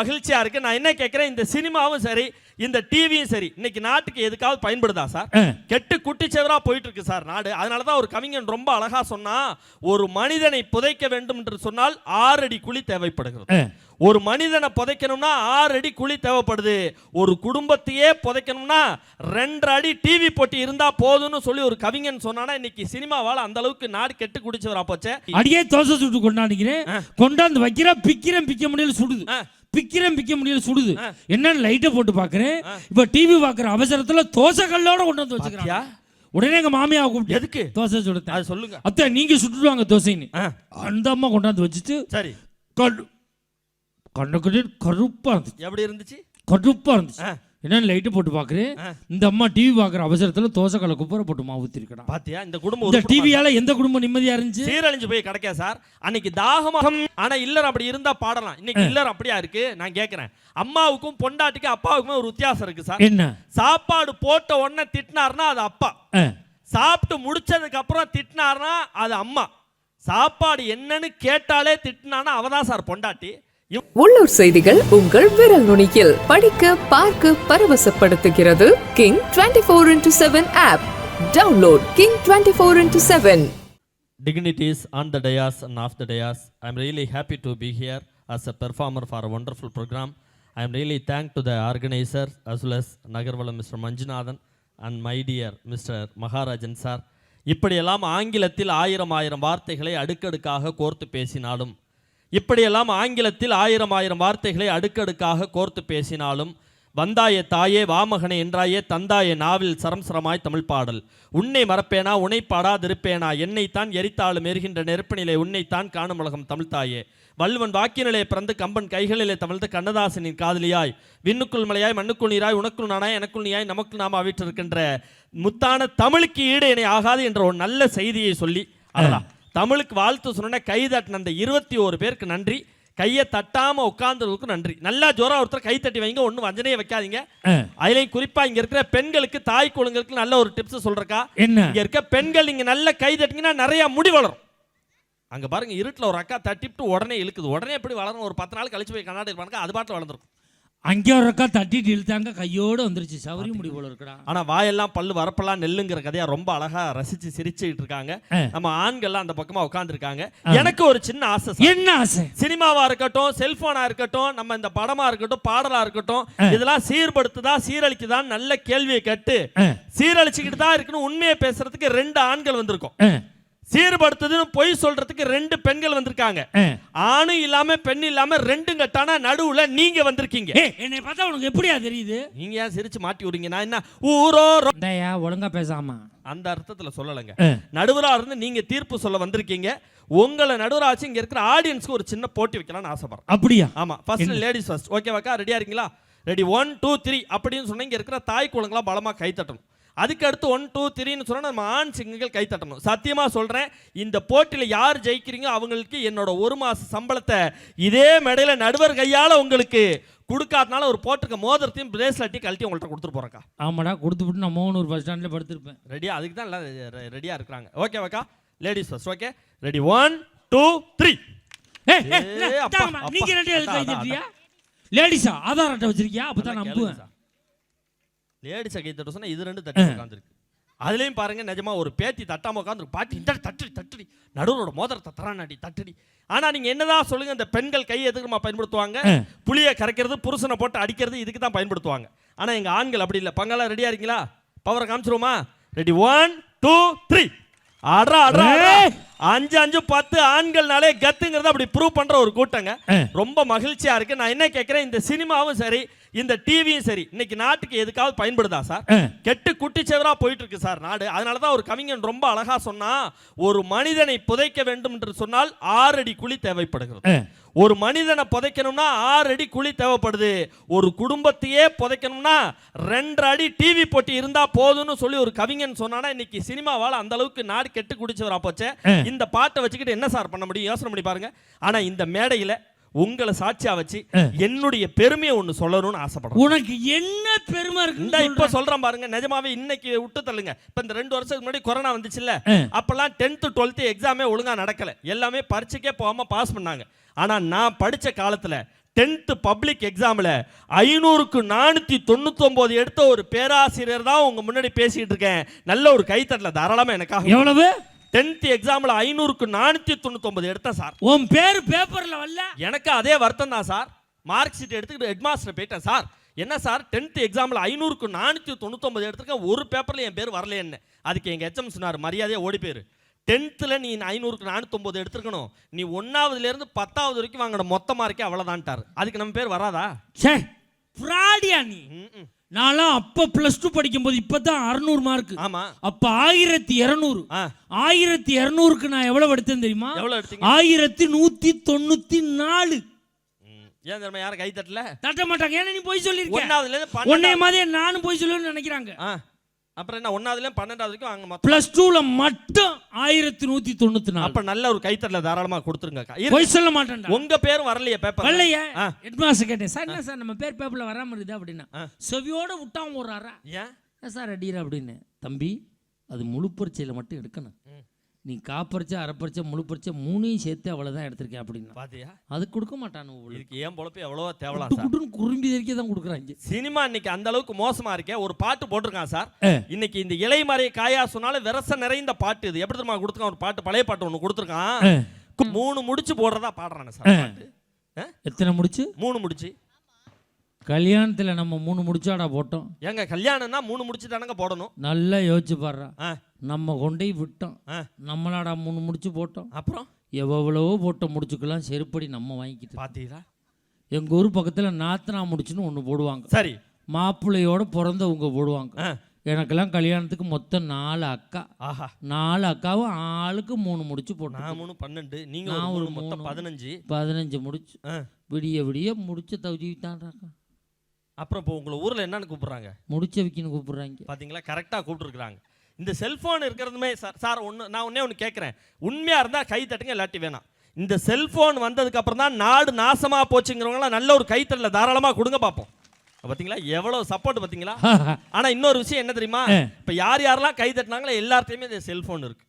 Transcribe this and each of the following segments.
மகிழ்ச்சியா இருக்கு. நான் என்ன கேட்கிறேன் இந்த சினிமாவும் சரி இந்த டிவியும் சரி இன்னைக்கு நாட்டுக்கு எதுக்காவது பயன்படுதா சார். கெட்டு குட்டிச்செவரா போயிட்டு இருக்கு சார் நாடு. அதனால தான் ஒரு கவிஞன் ரொம்ப அழகா சொன்னா ஒரு மனிதனை புதைக்க வேண்டும் என்று சொன்னால் ஆறு அடி குழி தேவைப்படுகிறது. ஒரு மனிதனை புதைக்கணும்னா ஆறு அடி குழி தேவைப்படுது. ஒரு குடும்பத்தையே புதைக்கணும்னா ரெண்டு அடி டிவி போட்டி இருந்தா போதும்னு சொல்லி ஒரு கவிஞன் சொன்னானா இன்னைக்கு சினிமாவால அந்த அளவுக்கு நாடு கெட்டு குடிச்சவரா போச்சே. அடியே தோசை சுட்டு கொண்டாந்துக்கிறேன். கொண்டாந்து வைக்கிறேன் பிக்கிறேன் பிக்க முடியல சுடுது. பிக்கிறேன் பிக்க முடியல சுடுது. என்னன்னு லைட்டை போட்டு பாக்குறேன். இப்ப டிவி பாக்குற அவசரத்துல தோசை கல்லோட கொண்டு வந்து பாத்தியா? வச்சுக்கிறான் உடனே எங்க மாமியாவை கூப்பிட்டு எதுக்கு? தோசை சுடுத்தேன் அது சொல்லுங்க. அத்தை நீங்க சுட்டுட்டு வாங்க தோசைன்னு அந்த அம்மா கொண்டாந்து வச்சுட்டு சரி. கடு கண்ணுக்கிட்டு கருப்பா இருந்துச்சு. எப்படி இருந்துச்சு? கருப்பா இருந்துச்சு. என்னன்னு லைட்டு போட்டு பாக்குறேன் ஆ. இந்த அம்மா டிவி பாக்குற அவசரத்துல தோசை கல்ல குப்பரை போட்டு மாவு ஊத்திருக்கடா. பாத்தியா? இந்த குடும்பம் இந்த டிவியால எந்த குடும்பம் நிம்மதியா இருந்துச்சு? சீரழிஞ்சு போய் கிடைக்கா சார். அன்னைக்கு தாகமாக ஆனா இல்லறம் அப்படி இருந்தா பாடலாம். இன்னைக்கு இல்லறம் அப்படியா இருக்கு? நான் கேக்குறேன். அம்மாவுக்கும் பொண்டாட்டிக்கும் அப்பாவுக்குமே ஒரு வித்தியாசம் இருக்கு சார். என்ன? சாப்பாடு போட்ட உடனே திட்டினாருன்னா அது அப்பா. சாப்பிட்டு முடிச்சதுக்கு அப்புறம் திட்டினாருன்னா அது அம்மா. சாப்பாடு என்னன்னு கேட்டாலே திட்டினானா அவதான் சார் பொண்டாட்டி. உள்ளூர் செய்திகள் உங்கள் விரல் நுனியில் படிக்க பார்க்க பரவசப்படுத்துகிறது king twenty four into seven app download king twenty four into seven dignities on the dais and off the dais I am really happy to be here as a performer for a wonderful programme I am really thank to the organiser as well as நகர்வலம் mister Manjunathan and my dear mister Maharajan sir இப்படியெல்லாம் ஆங்கிலத்தில் ஆயிரம் ஆயிரம் வார்த்தைகளை அடுக்கடுக்காக கோர்த்து பேசினாலும் இப்படியெல்லாம் ஆங்கிலத்தில் ஆயிரம் ஆயிரம் வார்த்தைகளை அடுக்கடுக்காக கோர்த்து பேசினாலும் வந்தாயே தாயே வாமகனே என்றாயே தந்தாயே நாவில் சரம் சரமாய் தமிழ் பாடல். உன்னை மறப்பேனா உன்னை பாடாதிருப்பேனா என்னைத்தான் எரித்தாலும் எரிகின்ற நெருப்பினிலே உன்னைத்தான் காணும் உலகம் தமிழ் தாயே. வள்ளுவன் வாக்கினிலே பிறந்து கம்பன் கைகளிலே தமிழ்ந்து கண்ணதாசனின் காதலியாய் விண்ணுக்குள் மலையாய் மண்ணுக்குள் நீராய் உனக்குள் நானாய் எனக்குள் நீயாய் நமக்குள் நாம ஆவிட்டிருக்கின்ற முத்தான தமிழுக்கு ஈடு இணை ஆகாது என்ற ஒரு நல்ல செய்தியை சொல்லி அடடா தமிழுக்கு வாழ்த்து சொன்ன கை தட்டின அந்த இருபத்தி ஓரு பேருக்கு நன்றி. கையை தட்டாம உட்கார்ந்ததுக்கு நன்றி. நல்லா ஜோரா ஒருத்தர் கை தட்டி வைங்க ஒன்றும் வஞ்சனையே வைக்காதீங்க. அதுலயும் குறிப்பா இங்க இருக்கிற பெண்களுக்கு தாய் குழந்தைகளுக்கு நல்ல ஒரு டிப்ஸ் சொல்றக்கா. என்ன? இங்க இருக்க பெண்கள் நீங்க நல்ல கை தட்டிங்கன்னா நிறைய முடி வளரும். அங்க பாருங்க இருட்டுல ஒரு அக்கா தட்டிவிட்டு உடனே இழுக்குது. உடனே எப்படி வளரும் ஒரு பத்து நாள் கழிச்சு போய் கண்ணாடி இருப்பாங்க அது பாட்டில் வளர்ந்துரும். அங்கே ஒரு அக்கா தட்டிட்டு இழுத்தாங்க கையோட வந்துருச்சு சவரி முடி போல இருக்கடா ஆனா வாயெல்லாம் பல்லு வரப்பெல்லாம் நெல்லுங்கிற கதையா ரொம்ப அழகா ரசிச்சு சிரிச்சுட்டு இருக்காங்க. நம்ம ஆண்கள்லாம் அந்த பக்கமா உட்கார்ந்துருக்காங்க எனக்கு ஒரு சின்ன ஆசை. என்ன ஆசை சினிமாவா இருக்கட்டும் செல்போனா இருக்கட்டும் நம்ம இந்த படமா இருக்கட்டும் பாடலா இருக்கட்டும் இதெல்லாம் சீர்படுத்துதா சீரழிக்குதான்னு நல்ல கேள்வியை கேட்டு. சீரழிச்சுக்கிட்டு தான் இருக்குன்னு உண்மையை பேசுறதுக்கு ரெண்டு ஆண்கள் வந்திருக்கோம். சீர்படுத்துதுன்னு பொய் சொல்றதுக்கு ரெண்டு பெண்கள் வந்திருக்காங்க. ஆ. ஆணும் இல்லாம பெண் இல்லாம ரெண்டும் கட்டானா நடுவுல நீங்க வந்திருக்கீங்க. என்னை பார்த்தா உனக்கு எப்படியா தெரியுது? நீங்க ஏன் சிரிச்சு மாட்டி விடுறீங்க? நான் என்ன ஊரோ ஒழுங்கா பேசாம? அந்த அர்த்தத்துல சொல்லலைங்க. நடுவரா இருந்து நீங்க தீர்ப்பு சொல்ல வந்திருக்கீங்க. உங்களை நடுவரா வச்சு இங்க இருக்கிற ஆடியன்ஸ்க்கு ஒரு சின்ன போட்டி வைக்கலாம்னு ஆசைப்படுறேன். அப்படியா? ஆமா ஃபர்ஸ்ட் லேடிஸ் ஃபர்ஸ்ட் ஓகேவாக்கா ரெடியா இருக்கீங்களா? ரெடி ஒன் டூ த்ரீ அப்படின்னு சொன்னா இங்க இருக்கிற தாய் குழந்தைங்களா பலமா கை தட்டணும் அதுக்கு அடுத்து ஒன் டூ த்ரீன்னு சொன்னா நம்ம ஆண் சிங்கங்கள் கை தட்டணும். சத்தியமா சொல்றேன் இந்த போட்டியில யார் ஜெயிக்கிறீங்க அவங்களுக்கு என்னோட ஒரு மாச சம்பளத்தை இதே மேடையில நடுவர் கையால உங்களுக்கு கொடுக்காதனால ஒரு போட்டிருக்க மோதிரத்தையும் பிரேஸ்லெட்டையும் கழட்டி உங்கள்கிட்ட கொடுத்துட்டு போறேன்க்கா. ஆமாடா கொடுத்துட்டு நான் மோகனூர் பஸ் ஸ்டாண்ட்ல படுத்திருப்பேன். ரெடியா அதுக்கு தான் எல்லாம் ரெடியா இருக்கிறாங்க. ஓகேவாக்கா ladies first okay ready one two three. நீங்க தட்டுறியா? லேடிஸா ஆதார் அட்டை வச்சிருக்கியா? அப்பதான் நம்புவேன். லேடிஸை கை தட்ட சொன்னா இது ரெண்டு தட்டி உட்காந்துருக்கு அதுலயும் பாருங்க நிஜமா ஒரு பேத்தி தட்டாம உட்காந்துருக்கு பாட்டி இந்த தட்டுடி தட்டுடி. நடுவரோட மோதிரத்தை தரானாடி தட்டுடி. ஆனா நீங்க என்னதான் சொல்லுங்க இந்த பெண்கள் கை எதுக்குமா பயன்படுத்துவாங்க. புளிய கரைக்கிறது புருஷனை போட்டு அடிக்கிறது இதுக்கு தான் பயன்படுத்துவாங்க. ஆனா எங்க ஆண்கள் அப்படி இல்லை. பங்கெல்லாம் ரெடியா இருக்கீங்களா? பவரை காமிச்சிருவோமா? ரெடி ஒன் டூ த்ரீ ஆடுறா. ஏய். அஞ்சு அஞ்சு பத்து ஆண்கள்னாலே கத்துங்கிறத அப்படி ப்ரூவ் பண்ற ஒரு கூட்டங்க. ரொம்ப மகிழ்ச்சியா இருக்கு நான் என்ன கேட்கிறேன் இந்த சினிமாவும் சரி இந்த டிவியும் சரி இன்னைக்கு நாட்டுக்கு எதுக்காவது பயன்படுதா சார். கெட்டு குட்டிச்செவரா போயிட்டு இருக்கு சார் நாடு அதனால தான் ஒரு கவிஞன் ரொம்ப அழகா சொன்னா ஒரு மனிதனை புதைக்க வேண்டும் என்று சொன்னால் ஆறு அடி குழி தேவைப்படுகிறது. ஒரு மனிதனை புதைக்கணும்னா ஆறு அடி குழி தேவைப்படுது ஒரு குடும்பத்தையே புதைக்கணும்னா ரெண்டு அடி டிவி போட்டி இருந்தா போதும்னு சொல்லி ஒரு கவிஞன் சொன்னானா இன்னைக்கு சினிமாவால அந்த அளவுக்கு நாடு கெட்டு குடிச்சவரா போச்சே. இந்த பாட்டை வச்சுக்கிட்டு என்ன சார் பண்ண முடியும்? யோசனை பண்ணி பாருங்க. ஆனா இந்த மேடையில உங்களை சாட்சியா வச்சு. என்னுடைய பெருமையை ஒண்ணு சொல்லணும்னு ஆசைப்படுறேன். உனக்கு என்ன பெருமை இருக்கு இப்ப சொல்றேன். பாருங்க. நிஜமாவே இன்னைக்கு விட்டு தள்ளுங்க. இப்ப இந்த ரெண்டு வருஷத்துக்கு முன்னாடி கொரோனா வந்துச்சுல்ல. அப்பெல்லாம் டென்த் டுவெல்த் எக்ஸாமே ஒழுங்கா நடக்கல. எல்லாமே பரீட்சைக்கே போகாம பாஸ் பண்ணாங்க. ஆனா நான் படிச்ச காலத்துல டென்த்து பப்ளிக் எக்ஸாமில் ஐநூறுக்கு நானூற்றி தொண்ணூத்தொம்போது எடுத்த ஒரு பேராசிரியர் தான் உங்கள் முன்னாடி பேசிகிட்டு இருக்கேன். நல்ல ஒரு கைத்தட்டல தாராளமாக எனக்காக. எவ்வளவு? டென்த் எக்ஸாமில் ஐநூறுக்கு நானூற்றி தொண்ணூத்தொம்பது எடுத்தேன் சார். உன் பேர் பேப்பர்ல வரல? எனக்கு அதே வருத்தம் தான் சார். மார்க் ஷீட் எடுத்துக்கிட்டு ஹெட் மாஸ்டர் போயிட்டேன் சார். என்ன சார்? டென்த் எக்ஸாமில் ஐநூறுக்கு நானூற்றி தொண்ணூத்தொம்பது எடுத்திருக்கேன். ஒரு பேப்பரில் என் பேர் வரலையேன்னு. அதுக்கு எங்கள் ஹெச்எம் சொன்னார் மரியாதையாக ஓடி போயிரு. டென்த்தில் நீ ஐநூறுக்கு நானூற்றொம்பது எடுத்துருக்கணும். நீ ஒன்றாவதுலேருந்து பத்தாவது வரைக்கும் வாங்கின மொத்த மார்க்கே அவ்வளோதான்ட்டார் அதுக்கு நம்ம பேர் வராதா? சே ஃப்ராடியா நீ? நான்லாம் அப்போ ப்ளஸ் டூ படிக்கும்போது இப்போ தான் அறநூறு மார்க் ஆமாம் அப்போ ஆயிரத்தி இரநூறு. ஆயிரத்தி இரநூறுக்கு நான் எவ்வளவு எடுத்தேன் தெரியுமா? எவ்வளோ ஆயிரத்தி நூத்தி தொண்ணூத்தி நாலு. ஏன் தெரியுமா யாரும் கை தட்டல? தட்ட மாட்டாங்க. ஏன்னா நீ போய் சொல்லியிருக்க. ஒன்றாவதுலேருந்து உன்னைய பன்னெண்டாவது. மாதிரியே நானும் போய் சொல்லுவேன்னு நினைக்கிறாங்க. அப்புறம் என்ன ஒன்றாவதுலேருந்து பன்னெண்டாவது வரைக்கும் அங்கே பிளஸ் டூல மட்டும் ஆயிரத்தி நூத்தி தொண்ணூத்தி நாலு. அப்போ நல்ல ஒரு கைத்தட்டல தாராளமாக கொடுத்துருங்கக்கா இரு. போய் சொல்ல மாட்டேன்டா. உங்க பேரும் வரலையே பேப்பர் வரலையே? ஆ. ஹெட்மாஸ்டர் கேட்டேன் சார் என்ன சார் நம்ம பேர் பேப்பர்ல வராம இருக்குது? அப்படின்னா. செவியோட விட்டான் ஒரு அறா. ஏன்? சார் அடிக்கிற அப்படின்னு. தம்பி அது முழு பரீட்சையில மட்டும் எடுக்கணும். நீ காப்பரிச்சை அரைப்பரிச்சை முழு பரீட்சை மூணையும் சேர்த்து அவ்வளவுதான் எடுத்திருக்கேன் அப்படின்னா. பாத்தியா? அது கொடுக்க மாட்டானு இதுக்கு ஏன் பொழப்பு எவ்வளவோ தேவலாம் குட்டுன்னு குறும்பி தெரிக்க தான் கொடுக்குறாங்க சினிமா இன்னைக்கு அந்த அளவுக்கு மோசமா இருக்கே. ஒரு பாட்டு போட்டிருக்கான் சார். இன்னைக்கு இந்த இலைமறை காயா சொன்னாலும் விரச நிறைந்த பாட்டு இது. எப்படி தெரியுமா? கொடுத்துருக்கான் ஒரு பாட்டு. பழைய பாட்டு ஒன்று கொடுத்துருக்கான். மூணு முடிச்சு போடுறதா பாடுறானே சார்? எத்தனை முடிச்சு? மூணு முடிச்சு. கல்யாணத்துல நம்ம மூணு முடிச்சாடா போட்டோம். ஏங்க கல்யாணம்னா மூணு முடிச்சு தானங்க போடணும். நல்லா யோசிச்சு பாடுறா. ஆ. நம்ம கொண்டே விட்டோம். நம்மளாடா மூணு முடிச்சு போட்டோம். அப்புறம்? எவ்வளவோ போட்ட முடிச்சுக்கெல்லாம் செருப்படி நம்ம வாங்கிக்கிட்டு பாத்தீங்களா? எங்க ஊர் பக்கத்துல நாத்தனா முடிச்சுன்னு ஒன்று போடுவாங்க. சரி. மாப்பிள்ளையோட பிறந்தவங்க போடுவாங்க. எனக்கெல்லாம் கல்யாணத்துக்கு மொத்தம் நாலு அக்கா. ஆஹா. நாலு அக்காவும் ஆளுக்கு மூணு முடிச்சு போட்டோம் நான் மூணு பன்னெண்டு. நீங்க நான் ஒரு மொத்தம். பதினஞ்சு. பதினஞ்சு முடிச்சு. விடிய விடிய முடிச்ச தவிச்சுட்டான்றாக்கா அப்புறம் இப்போ உங்களை ஊர்ல என்னன்னு கூப்பிடுறாங்க? முடிச்ச வைக்கணும் கூப்பிடுறாங்க. பாத்தீங்களா? கரெக்டாக கூப்பிட்டுருக்குறாங்க. இந்த செல்ஃபோன் இருக்கிறதுமே சார் சார் ஒன்று நான் ஒன்றே ஒன்று கேட்குறேன் உண்மையாக இருந்தால் கை தட்டுங்க இல்லாட்டி வேணாம். இந்த செல்ஃபோன் வந்ததுக்கு அப்புறம் தான் நாடு நாசமாக போச்சுங்கிறவங்களாம் நல்ல ஒரு கைத்தட்டல தாராளமாக கொடுங்க பார்ப்போம். பார்த்தீங்களா எவ்வளோ சப்போர்ட் பார்த்தீங்களா ஆனால் இன்னொரு விஷயம் என்ன தெரியுமா? இப்போ யார் யாரெல்லாம் கை தட்டினாங்களோ எல்லார்ட்டையுமே இந்த செல்ஃபோன் இருக்கு.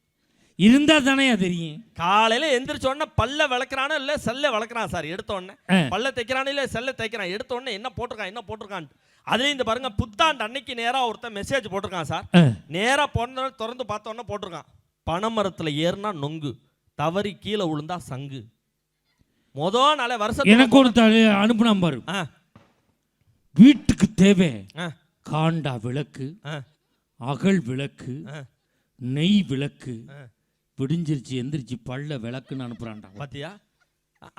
இருந்தா தானே தெரியும். காலையில் எந்திரிச்ச உடனே பல்ல விளக்குறானோ இல்லை செல்ல விளக்குறான் சார் எடுத்த உடனே. ஆ. பல்ல தைக்கிறானோ இல்லை செல்ல தைக்கிறான் எடுத்த உடனே என்ன போட்டிருக்கான் என்ன போட்டிருக்கான் அதுலேயும் இந்த பாருங்க புத்தாண்டு அன்னைக்கு நேராக ஒருத்தன் மெசேஜ் போட்டிருக்கான் சார். நேரா போன திறந்து பார்த்தோன்னே போட்டிருக்கான். பனைமரத்துல ஏறுனா நொங்கு தவறி கீழே விழுந்தா சங்கு. மொத நாளே வருஷத்துக்கு எனக்கு ஒரு அனுப்புனா பாரு. வீட்டுக்கு தேவை காண்டா விளக்கு அகல் விளக்கு. நெய் விளக்கு. விடிஞ்சிருச்சு எந்திரிச்சு பள்ள விளக்குன்னு அனுப்புறான்டா. பாத்தியா?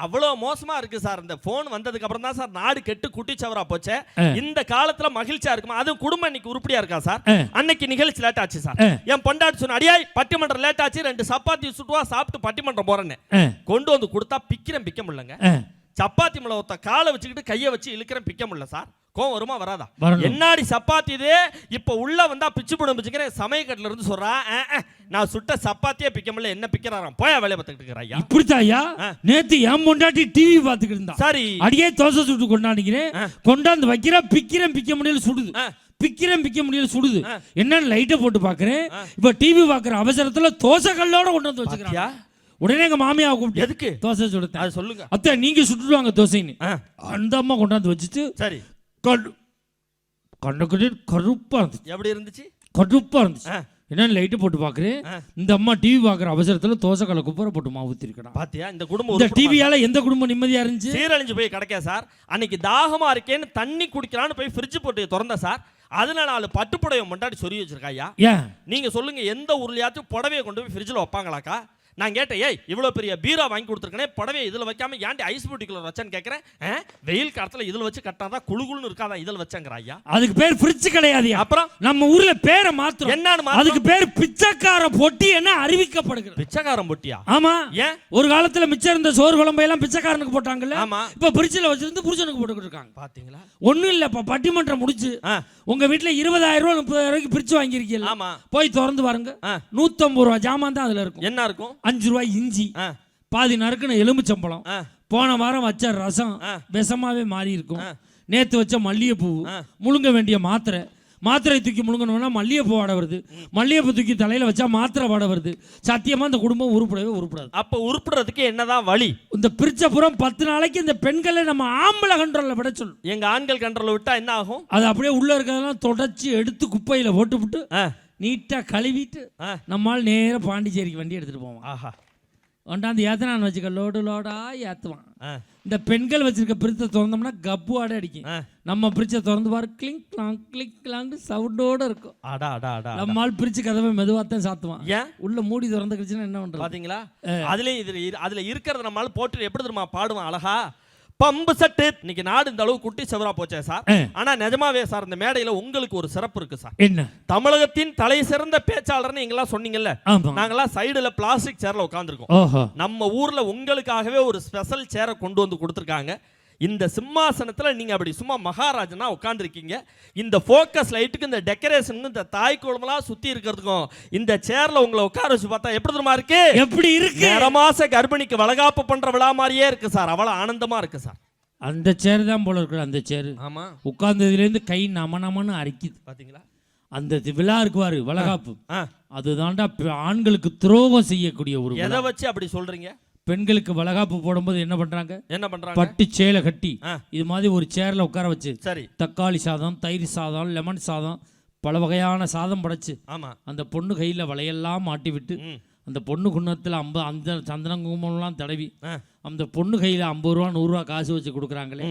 அவ்வளோ மோசமா இருக்கு சார். இந்த ஃபோன் வந்ததுக்கு அப்புறம் தான் சார் நாடு கெட்டு குட்டிச்சவரா போச்சே. இந்த காலத்துல மகிழ்ச்சியா இருக்குமா? அதுவும் குடும்பம் இன்னைக்கு உருப்படியா இருக்கா சார். அன்னைக்கு நிகழ்ச்சி லேட் ஆச்சு சார். என் பொண்டாட்டி சொன்ன அடியாய் பட்டிமன்றம் லேட் ஆச்சு ரெண்டு சப்பாத்தி சுட்டுவா சாப்பிட்டு பட்டிமன்றம் போறேன்னு. கொண்டு வந்து கொடுத்தா பிக்கிறேன் பிக்க முடியலங்க. சப்பாத்தி மேல ஒருத்த காலை வச்சுக்கிட்டு கையை வச்சு இழுக்கிறேன் பிக்க முடியல சார். கோவம் வருமா வராதா. என்னாடி சப்பாத்தி இது? இப்ப உள்ள வந்தா பிச்சு போட பிச்சுக்கிறேன். சமயக்கட்டில இருந்து சொல்றா "ஆ, ஆ, நான் சுட்ட சப்பாத்தியே பிக்க முடியல என்ன பிக்கிறாராம்? போயா வேலையை பார்த்துக்கிட்டு இருக்கிற ஐயா. இப்படித்தாயா ஆ. நேத்து என் பொண்டாட்டி டிவி பார்த்துக்கிட்டு இருந்தா. சரி. அடியே தோசை சுட்டு கொண்டாடிக்கிறேன். கொண்டாந்து வைக்கிறா பிக்கிறேன் பிக்க முடியல சுடுது. பிக்கிறேன் பிக்க முடியல சுடுது. என்னன்னு லைட்டை போட்டு பாக்குறேன். இப்ப டிவி பாக்குற அவசரத்துல தோசை கல்லோட கொண்டு வந்து வச்சுக்கிறாங்க பாத்தியா? உடனே எங்க மாமியாவை கூப்பிட்டு எதுக்கு? தோசை சுடுத்தேன் அது சொல்லுங்க. அத்தை நீங்க சுட்டுடுவாங்க தோசைன்னு. அந்த அம்மா கொண்டாந்து வச்சுட்டு சரி. கடு கண்ணுக்கிட்டே கருப்பா இருந்துச்சு. எப்படி இருந்துச்சு? கருப்பா இருந்துச்சு. என்னன்னு லைட்டு போட்டு பாக்குறேன். ஆ. இந்த அம்மா டிவி பாக்குற அவசரத்துல தோசை கல்ல குப்பரை போட்டு மாவு ஊத்திருக்கடா பாத்தியா? இந்த குடும்பம் இந்த டிவியால எந்த குடும்பம் நிம்மதியா இருந்துச்சு? சீரழிஞ்சு போய் கிடைக்கா சார். அன்னைக்கு தாகமா இருக்கேன்னு தண்ணி குடிக்கலான்னு போய் ஃப்ரிட்ஜ் போட்டு திறந்த சார். அதுல நாலு பட்டுப்புடவை முன்னாடி சொருகி வச்சிருக்கா ஐயா. ஏன்? நீங்க சொல்லுங்க எந்த ஊர்லயாச்சும் புடவையை கொண்டு போய் ஃப்ரிட்ஜில் வைப்பாங்களாக்கா? நான் கேட்டேன் ஏய் இவ்வளோ பெரிய பீரா வாங்கி கொடுத்துருக்கனே புடவையை இதில் வைக்காம ஏன்டி ஐஸ் பூட்டிக்குள்ள வச்சேன்னு கேட்குறேன்? வெயில் காலத்தில் இதில் வச்சு கட்டாதான் குளு குளுன்னு இருக்காதா இதில் வச்சேங்கிற ஐயா? அதுக்கு பேர் ஃப்ரிட்ஜ் கிடையாதுயா அப்புறம்? நம்ம ஊர்ல பேரை மாத்திரம் என்னன்னு? அதுக்கு பேர் பிச்சைக்கார பொட்டி என்ன அறிவிக்கப்படுகிறது. பிச்சைக்காரன் பொட்டியா? ஆமா. ஏன்? ஒரு காலத்துல மிச்சம் இருந்த சோறு குழம்பு எல்லாம் பிச்சைக்காரனுக்கு போட்டாங்கல்ல? ஆமா. இப்ப பிரிட்ஜில் வச்சிருந்து புருஷனுக்கு போட்டுக்கிட்டு இருக்காங்க. பாத்தீங்களா? ஒண்ணும் இல்ல இப்ப பட்டிமன்றம் முடிச்சு உங்க வீட்டுல இருபதாயிரம் ரூபாய் முப்பதாயிரம் ரூபாய்க்கு பிரிச்சு வாங்கியிருக்கீங்க ஆமா. போய் திறந்து பாருங்க. நூத்தம்பது ரூபா ஜாமான் தான் அதுல இருக்கும். என்ன இருக்கும்? அஞ்சு ரூபாய் இஞ்சி பாதி நறுக்குன எலுமிச்சம்பழம் ஆ. போன வாரம் வச்ச ரசம். விஷமாவே மாறி இருக்கும். நேத்து வச்ச மல்லிகைப்பூ. முழுங்க வேண்டிய மாத்திரை. மாத்திரை தூக்கி முழுங்கணும்னா மல்லிகைப்பூ வாட வருது. மல்லிகைப்பூ தூக்கி தலையில வச்சா மாத்திரை வாட வருது. சத்தியமா இந்த குடும்பம் உருப்படவே உருப்படாது. அப்ப உருப்புறதுக்கு என்னதான் வழி? இந்த பிரிச்சபுரம் பத்து நாளைக்கு இந்த பெண்களை நம்ம ஆம்பளை கண்ட்ரோல்ல விட சொல்லணும் எங்க ஆண்கள் கண்ட்ரோல் விட்டா என்ன ஆகும்? அது அப்படியே உள்ள இருக்கிறதெல்லாம் தொடச்சி எடுத்து குப்பையில போட்டுவிட்டு ஆ, நீட்டா கழுவிட்டு. நம்மால் நேரா பாண்டிச்சேரிக்கு வண்டி எடுத்துட்டு போவான் ஆஹா. கொண்டாந்து ஏத்தனான்னு வச்சுக்க லோடு லோடா ஏத்துவான் ஆ, இந்த பெண்கள் வச்சிருக்க பிரிச்சை திறந்தோம்னா கப்பு ஆட அடிக்கும். நம்ம பிரிச்சை திறந்து பாரு கிளிங் கிளாங் கிளிக் கிளாங்னு சவுண்டோட இருக்கும். அடா அடா அடா. நம்மால் பிரிச்சு கதவை மெதுவாத்தான் சாத்துவான். ஏன்? உள்ள மூடி திறந்துக்கிச்சுன்னா என்ன பண்றது? பாத்தீங்களா? அதுல இதுல அதுல இருக்கிறத நம்மளால போட்டு எப்படி தெரியுமா பாடுவான்? அழகா? Pump set. இன்னைக்கு நாடு இந்த அளவு குட்டி செவரா போச்சே சார். ஆனா நிஜமாவே சார் இந்த மேடையில உங்களுக்கு ஒரு சிறப்பு இருக்கு சார். என்ன? தமிழகத்தின் தலை சிறந்த பேச்சாளர்னு நீங்களாம் சொன்னீங்கல்ல. நாங்கெல்லாம் சைடுல பிளாஸ்டிக் சேர்ல உட்காந்துருக்கோம் நம்ம ஊர்ல உங்களுக்காகவே ஒரு ஸ்பெஷல் சேரை கொண்டு வந்து கொடுத்துருக்காங்க. இந்த சிம்மாசனத்துல நீங்க அப்படி சும்மா மகாராஜனா உட்காந்துருக்கீங்க இந்த ஃபோக்கஸ் லைட்டுக்கு இந்த டெக்கரேஷனுக்கு இந்த தாய் குழம்பெல்லாம் சுத்தி இருக்கிறதுக்கும் இந்த சேர்ல உங்களை உட்கார வச்சு பார்த்தா எப்படி தெரியுமா இருக்கு? எப்படி இருக்கு? நேரமாச கர்ப்பிணிக்கு வளகாப்பு பண்ற விழா மாதிரியே இருக்கு சார். அவ்வளவு ஆனந்தமா இருக்கு சார். அந்த சேர் தான் போல இருக்கு அந்த சேர் ஆமா. உட்கார்ந்ததுலேருந்து கை நம நமன்னு அரிக்குது. பாத்தீங்களா? அந்த விழா இருக்குவாரு வளகாப்பு. அதுதான்டா ஆண்களுக்கு துரோகம் செய்யக்கூடிய ஒரு. எதை வச்சு அப்படி சொல்றீங்க? பெண்களுக்கு வளகாப்பு போடும்போது என்ன பண்றாங்க? என்ன பண்றாங்க? பட்டு சேலை கட்டி. இது மாதிரி ஒரு சேர்ல உட்கார வச்சு சரி. தக்காளி சாதம் தயிர் சாதம் லெமன் சாதம் பல வகையான சாதம் படைச்சு ஆமா. அந்த பொண்ணு கையில் வளையெல்லாம் மாட்டி விட்டு அந்த பொண்ணு குன்னத்தில் ஐம்ப அந்த சந்தன குங்குமம்லாம் தடவி அந்த பொண்ணு கையில் ஐம்பது ரூபா நூறுரூவா காசு வச்சு கொடுக்குறாங்களே.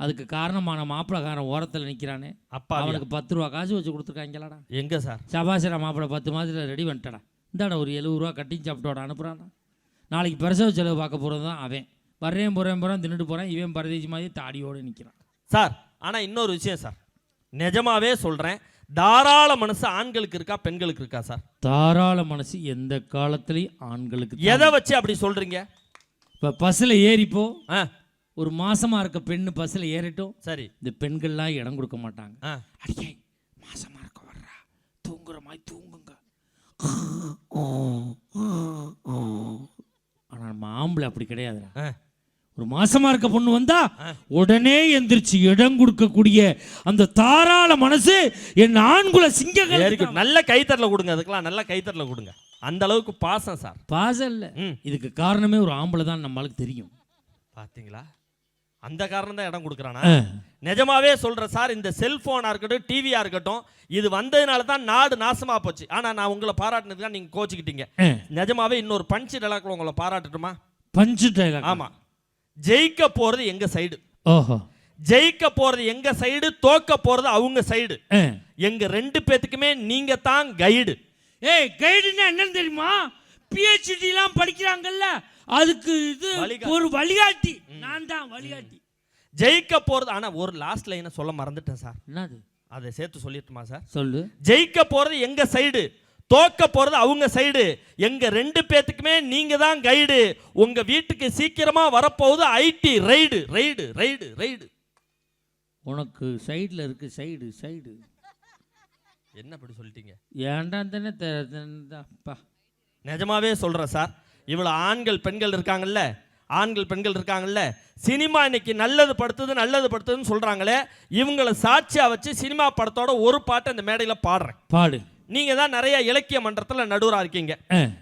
அதுக்கு காரணமான மாப்பிளக்காரன் ஓரத்தில் நிற்கிறானே அப்பா அவனுக்கு பத்து ரூபா காசு வச்சு கொடுத்துருக்காங்களாடா. எங்க சார்? சபாசர மாப்பிளை பத்து மாதத்தில் ரெடி பண்ணிட்டடா இந்தாடா ஒரு எழுபது ரூபா கட்டி சாப்பிட்டோட அனுப்புகிறானா நாளைக்கு பிரசவ செலவு பார்க்க போகிறது தான் அவன். வர்றேன் போகிறேன் போகிறேன் தின்னுட்டு போகிறான் இவன் பரதேசி மாதிரி தாடியோடு நிற்கிறான் சார் ஆனா இன்னொரு விஷயம் சார். நிஜமாவே சொல்றேன் தாராள மனசு ஆண்களுக்கு இருக்கா பெண்களுக்கு இருக்கா சார்? தாராள மனசு எந்த காலத்துலேயும் ஆண்களுக்கு எதை வச்சு அப்படி சொல்றீங்க? இப்போ பஸ்ஸில் ஏறிப்போ. ஆ. ஒரு மாசமா இருக்க பெண்ணு பஸ்ஸில் ஏறிட்டும். சரி. இந்த பெண்கள்லாம் இடம் கொடுக்க மாட்டாங்க. ஆ. அடியே மாசமா இருக்க வர்றா. தூங்குற மாதிரி தூங்குங்க. ஆனா நம்ம ஆம்பளை அப்படி கிடையாதுடா. ஆ. ஒரு மாசமா இருக்க பொண்ணு வந்தா உடனே எந்திரிச்சு இடம் கொடுக்கக்கூடிய அந்த தாராள மனசு என் ஆண்குல குட் நல்ல கைத்தட்டல கொடுங்க அதுக்கெல்லாம் நல்ல கைத்தட்டல கொடுங்க. அந்த அளவுக்கு பாசம் சார். பாசம் இல்ல. இதுக்கு காரணமே ஒரு ஆம்பளை தான் நம்மளுக்கு தெரியும். பாத்தீங்களா? அந்த காரணம் தான் இடம் கொடுக்குறானா. நிஜமாவே சொல்ற சார் இந்த செல்போனா இருக்கட்டும் டிவியா இருக்கட்டும் இது வந்ததுனால தான் நாடு நாசமா போச்சு. ஆனா நான் உங்களை பாராட்டினதுக்கு நீங்க கோச்சிக்கிட்டீங்க. நிஜமாவே இன்னொரு பஞ்சு டலாக்ல உங்களை பாராட்டட்டுமா? பஞ்சு டைலாக் ஆமா. ஜெயிக்க போறது எங்க சைடு? ஓஹோ. ஜெயிக்க போறது எங்க சைடு தோக்க போறது அவங்க சைடு. ஆ. எங்க ரெண்டு பேத்துக்குமே நீங்க தான் கைடு ஏய் கைடுன்னா என்னன்னு தெரியுமா? பிஹெச்டிலாம் படிக்கிறாங்கல்ல அதுக்கு இது. ஒரு வழிகாட்டி. நான் தான் வழிகாட்டி. ஜெயிக்க போறது ஆனா ஒரு லாஸ்ட் லைனை சொல்ல மறந்துட்டேன் சார். என்னது? அதை சேர்த்து சொல்லிட்டுமா சார்? சொல்லு. ஜெயிக்க போறது எங்க சைடு தோக்க போறது அவங்க சைடு எங்க ரெண்டு பேத்துக்குமே நீங்க தான் கைடு உங்க வீட்டுக்கு சீக்கிரமா வரப்போகுது IT raid raid raid raid உனக்கு சைடில் இருக்கு சைடு சைடு என்ன அப்படி சொல்லிட்டீங்க? ஏன்டா தானே நிஜமாவே சொல்றேன் சார். இவ்வளவு ஆண்கள் பெண்கள் இருக்காங்கல்ல? ஆண்கள் பெண்கள் இருக்காங்கல்ல? சினிமா இன்னைக்கு நல்லது படுத்துது நல்லது படுத்துதுன்னு சொல்றாங்களே இவங்களை சாட்சியா வச்சு சினிமா படத்தோட ஒரு பாட்டு அந்த மேடையில பாடுறேன். பாடு. நீங்க தான் நிறைய இலக்கிய மன்றத்துல நடுவரா இருக்கீங்க.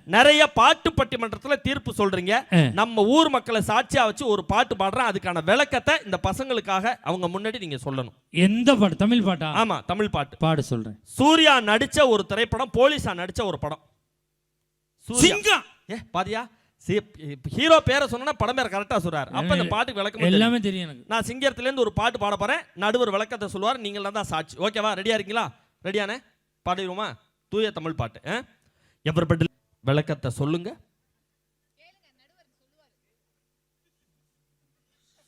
நிறைய பாட்டு பட்டிமன்றத்துல தீர்ப்பு சொல்றீங்க. நம்ம ஊர் மக்களை சாட்சியா வச்சு ஒரு பாட்டு பாடுறேன். அதுக்கான விளக்கத்தை இந்த பசங்களுக்காக அவங்க முன்னாடி நீங்க சொல்லணும். எந்த பாட்டு? தமிழ் பாட்டா? ஆமா தமிழ் பாட்டு. பாடு சொல்றேன். சூர்யா நடிச்ச ஒரு திரைப்படம் போலீஸா நடிச்ச ஒரு படம். சிங்கம்! ஏ பாதியா ஹீரோ பேரை சொன்னா படம் பேரை கரெக்டா சொல்றாரு. அப்ப இந்த பாட்டுக்கு விளக்கம். எல்லாமே தெரியும் எனக்கு. நான் சிங்கத்துல இருந்து ஒரு பாட்டு பாட போறேன். நடுவர் விளக்கத்தை சொல்லுவார் நீங்க தான் சாட்சி. ஓகேவா ரெடியா இருக்கீங்களா? ரெடியானே பாடிடுவோமா தூய தமிழ் பாட்டு. எவர்படி விளக்கத்தை சொல்லுங்க.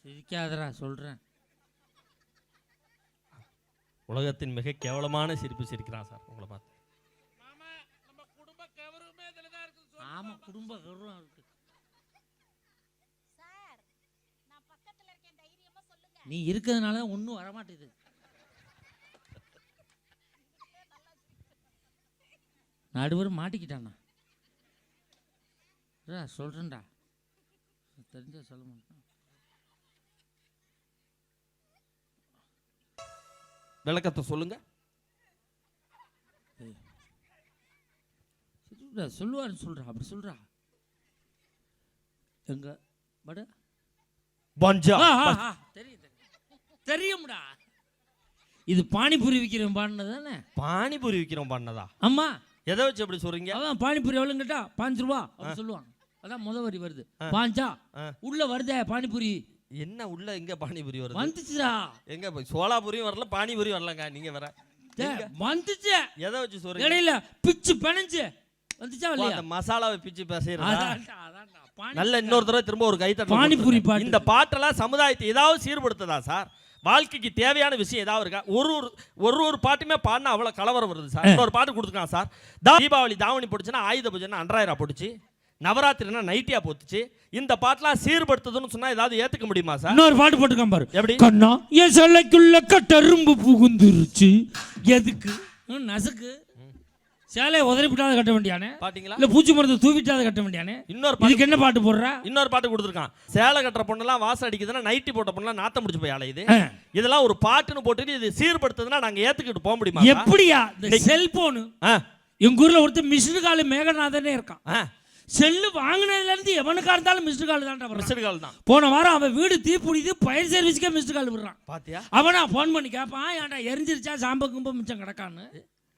சிரிக்காதடா சொல்றேன். உலகத்தின் மிக கேவலமான சிரிப்பு சிரிக்கிறான் சார் உங்களை பார்த்து. ஆமா குடும்ப கௌரவம் இருக்கு. நீ இருக்கிறதுனால ஒன்றும் வரமாட்டேது நடுவர் மாட்டிக்கிட்டானா? டா, சொல்றேன்டா. தெரிஞ்சா சொல்ல மாட்டேன். விளக்கத்தை சொல்லுங்க. சொல்லுடா சொல்லுவாரு சொல்றா அப்படி சொல்றா. எங்க பட பஞ்சா தெரியும் தெரியும். தெரியும்டா. இது பானிபூரி விற்கிறவன் பாடினது தானே? பானிபூரி விற்கிறோம் பண்ணதா ஆமா. எதை வச்சு அப்படி சொல்றீங்க? அதான் பானிபூரி எவ்வளோன்னு கேட்டா பாஞ்சு ரூபா. அப்படின்னு சொல்லுவான் அதான் முத வரி வருது. பாஞ்சா. உள்ள வருதே பானிபூரி. என்ன உள்ள எங்க பானிபூரி வருது? வந்துச்சுடா. எங்க போய் சோலாபூரியும் வரல பானிபூரியும் வரலங்க நீங்க டேய், வந்துச்சு. எதை வச்சு சொல்றீங்க? இடையில பிச்சு பிணைஞ்சு வந்துச்சா இல்லையா? அந்த மசாலாவை பிச்சு பானி நல்ல இன்னொரு தடவை திரும்ப ஒரு கை தட்டல் பானிபூரி. பாட்டு. இந்த பாட்டெல்லாம் சமுதாயத்தை ஏதாவது சீர்படுத்துதா சார்? வாழ்க்கைக்கு தேவையான விஷயம் ஏதாவது இருக்கா? ஒரு ஒரு ஒரு ஒரு பாட்டுமே பாடினா அவ்வளோ கலவரம் வருது சார். இன்னொரு பாட்டு கொடுத்துருக்கான் சார். தீபாவளி தாவணி போட்டுச்சுன்னா ஆயுத பூஜைன்னா அன்றாயிரம் போட்டுச்சு. நவராத்திரினா நைட்டியா போட்டுச்சு இந்த பாட்டெல்லாம் சீர்படுத்துதுன்னு சொன்னா ஏதாவது ஏத்துக்க முடியுமா சார்? இன்னொரு பாட்டு போட்டுக்கான் பாரு. எப்படி? கண்ணா என் சிலைக்குள்ள கட்டரும்பு புகுந்துருச்சு. எதுக்கு? நசுக்கு. சேலையை உதறிவிட்டாத கட்ட வேண்டியானே? பாத்தீங்களா? இல்ல பூச்சி மரத்தை தூவிட்டாத கட்ட வேண்டியானே? இன்னொரு பாட்டு இதுக்கு என்ன பாட்டு போடுற? இன்னொரு பாட்டு கொடுத்துருக்கான். சேலை கட்டுற பொண்ணெல்லாம் வாசம் அடிக்குதுன்னா நைட்டி போட்ட பொண்ணெல்லாம் நாத்தம் முடிச்சு போய் அலையுது. இதெல்லாம் ஒரு பாட்டுன்னு போட்டுட்டு இது சீர்படுத்துதுன்னா நாங்க ஏத்துக்கிட்டு போக முடியுமா? எப்படியா? இந்த செல்போனு. எங்க ஊர்ல ஒருத்தர் மிஸ்டு கால் மேகநாதனே இருக்கான். செல்லு வாங்கினதுல இருந்து எவனுக்கா இருந்தாலும் மிஸ்டு கால் வர்றான். மிஸ்டு கால் தான். போன வாரம் அவன் வீடு தீப்பிடிது பயிர் சர்வீஸ்க்கே மிஸ்டு கால் விடுறான். பாத்தியா? அவனா ஃபோன் பண்ணி கேட்பான் ஏன்டா எரிஞ்சிருச்சா? சாம்ப கும்ப மிச்சம் கிடக்கான்னு.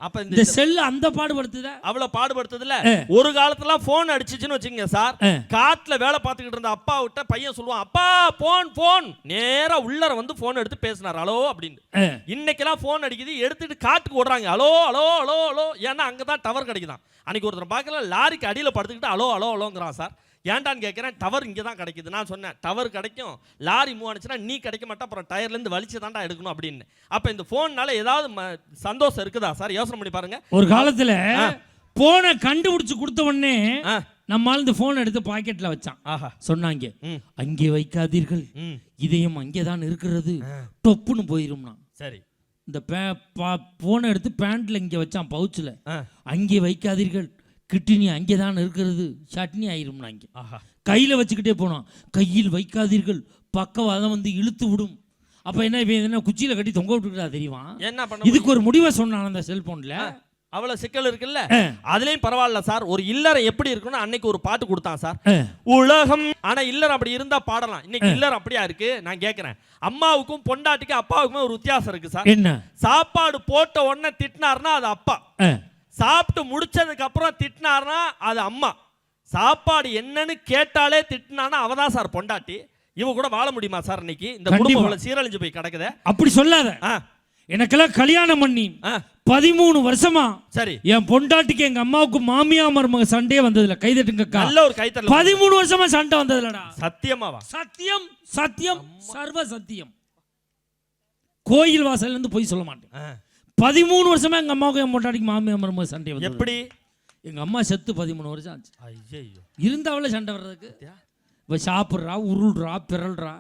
அப்ப இந்த செல்லு அந்த பாடுபடுத்துத? அவ்வளவு பாடுபடுத்ததுல ஒரு காலத்துல போன் அடிச்சுச்சுன்னு வச்சுங்க சார். காட்டுல வேலை பார்த்துக்கிட்டு இருந்த அப்பா விட்ட பையன் சொல்லுவான் அப்பா போன் போன் நேரா உள்ளர வந்து போன் எடுத்து பேசினார். ஹலோ அப்படின்னு. இன்னைக்கெல்லாம் போன் அடிக்குது எடுத்துட்டு காட்டுக்கு ஓடுறாங்க. Hello hello hello hello. ஏன்னா அங்கதான் டவர் கிடைக்குதான். அன்னைக்கு ஒருத்தர் பார்க்கல லாரிக்கு அடியில படுத்துக்கிட்டு ஹலோ ஹலோ ஹலோங்கிறான் சார். ஏன்டான்னு கேட்குறேன் டவர் இங்கே தான் கிடைக்குது. நான் சொன்னேன் டவர் கிடைக்கும் லாரி மூவ் ஆனிச்சுன்னா நீ கிடைக்க மாட்டா அப்புறம் டயர்லேருந்து வலிச்சு தான்டா எடுக்கணும் அப்படின்னு. அப்போ இந்த ஃபோன்னால ஏதாவது சந்தோஷம் இருக்குதா? சார் யோசனை பண்ணி பாருங்க. ஒரு காலத்துல போனை கண்டுபிடிச்சு கொடுத்த உடனே ஆ. நம்மால் இந்த போன் எடுத்து பாக்கெட்ல வச்சான். ஆஹா. சொன்னாங்க அங்கே வைக்காதீர்கள். இதயம் அங்கேதான் இருக்கிறது. டொப்புன்னு போயிரும்னா சரி. இந்த போனை எடுத்து பேண்ட்ல இங்கே வச்சான் பவுச்சில் அங்கே வைக்காதீர்கள். கிட்னி அங்கே தான் இருக்கிறது. சட்னி ஆயிரும்னா இங்கே ஆஹா. கையில் வச்சுக்கிட்டே போனான். கையில் வைக்காதீர்கள். பக்கவாதம் வந்து இழுத்து விடும். அப்போ என்ன இவன் என்ன குச்சியில் கட்டி தொங்க விட்டுக்கிட்டா தெரியுமா? என்ன பண்ண இதுக்கு ஒரு முடிவை சொன்னான் அந்த செல்போனில் அவ்வளவு சிக்கல் இருக்குல்ல? அதுலயும் பரவாயில்ல சார். ஒரு இல்லறம் எப்படி இருக்குன்னு அன்னைக்கு ஒரு பாட்டு கொடுத்தான் சார். உலகம். ஆனா இல்லறம் அப்படி இருந்தா பாடலாம். இன்னைக்கு இல்லறம் அப்படியா இருக்கு? நான் கேக்குறேன். அம்மாவுக்கும் பொண்டாட்டிக்கும் அப்பாவுக்குமே ஒரு வித்தியாசம் இருக்கு சார். என்ன? சாப்பாடு போட்ட உடனே திட்டினாருன்னா அது அப்பா. சாப்பிட்டு முடிச்சதுக்கு அப்புறம் திட்டினாருன்னா அது அம்மா. சாப்பாடு என்னன்னு கேட்டாலே திட்டினானா அவதான் சார் பொண்டாட்டி. இவ கூட வாழ முடியுமா சார் இன்னைக்கு? இந்த. குடும்பம் இவ்வளவு சீரழிஞ்சு போய் கிடக்குதே. அப்படி சொல்லாத. எனக்கெல்லாம் கல்யாணம் பண்ணி பதிமூணு வருஷமா சரி. என் பொண்டாட்டிக்கு எங்க அம்மாவுக்கு மாமியா மருமக சண்டையே வந்ததில்ல. கைதட்டுங்கக்கா நல்ல ஒரு கைத்தறல் பதிமூணு வருஷமா சண்டை வந்ததில்லடா. சத்தியமாவா? சத்தியம் சத்தியம் சர்வ சத்தியம். கோயில் வாசல்ல இருந்து போய் சொல்ல மாட்டேன். பதிமூணு வருஷமா எங்க அம்மாவுக்கு என் பொண்டாட்டிக்கு மாமியா மருமக சண்டை வந்து எப்படி? எங்க அம்மா செத்து பதிமூணு வருஷம் ஆச்சு. ஐயோ இருந்தாவள சண்டை வர்றதுக்கு. இப்போ சாப்பிட்றா உருள்றா பிறல்றா.